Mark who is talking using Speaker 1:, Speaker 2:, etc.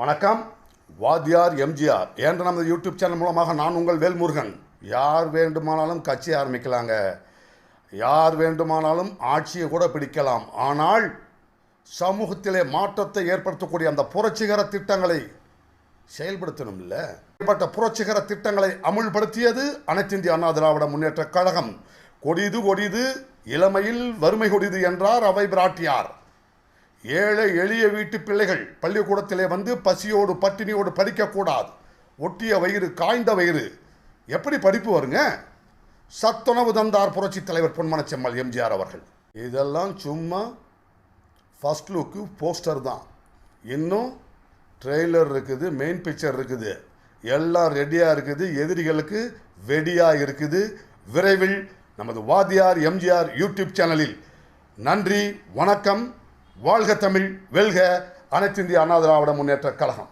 Speaker 1: வணக்கம். வாத்தியார் எம்ஜிஆர். என்ற நமது யூடியூப் சேனல் மூலமாக நான் உங்கள் வேல்முருகன்? யார் வேண்டுமானாலும் கட்சி ஆரம்பிக்கலாங்க. யார் வேண்டுமானாலும் ஆட்சியை கூட பிடிக்கலாம். ஆனால் சமூகத்திலே மாற்றத்தை ஏற்படுத்தக்கூடிய அந்த புரட்சிகர திட்டங்களை செயல்படுத்தணும் இல்லை புரட்சிகர திட்டங்களை அமுல்படுத்தியது அனைத்து இந்திய அண்ணா திராவிட முன்னேற்ற கழகம். கொடிது கொடிது இளமையில் வறுமை கொடிது என்றார் அவை பிராட்டியார். ஏழை எளிய வீட்டு பிள்ளைகள் பள்ளிக்கூடத்திலே வந்து பசியோடு பட்டினியோடு படிக்கக்கூடாது. ஒட்டிய வயிறு காய்ந்த வயிறு. எப்படி படிப்பு வருங்க? சத்துணவு தந்தார் புரட்சி தலைவர் பொன்மன செம்மல் எம்ஜிஆர் அவர்கள். இதெல்லாம் சும்மா ஃபர்ஸ்ட் லுக்கு போஸ்டர் தான். இன்னும் ட்ரெய்லர் இருக்குது மெயின் பிக்சர் இருக்குது. எல்லாம் ரெடியாக இருக்குது எதிரிகளுக்கு வெடியாக இருக்குது. விரைவில் நமது வாதியார் எம்ஜிஆர் யூடியூப் சேனலில். நன்றி வணக்கம். வாழ்க தமிழ் வெல்க அனைத்து இந்திய அண்ணா திராவிட முன்னேற்ற கழகம்.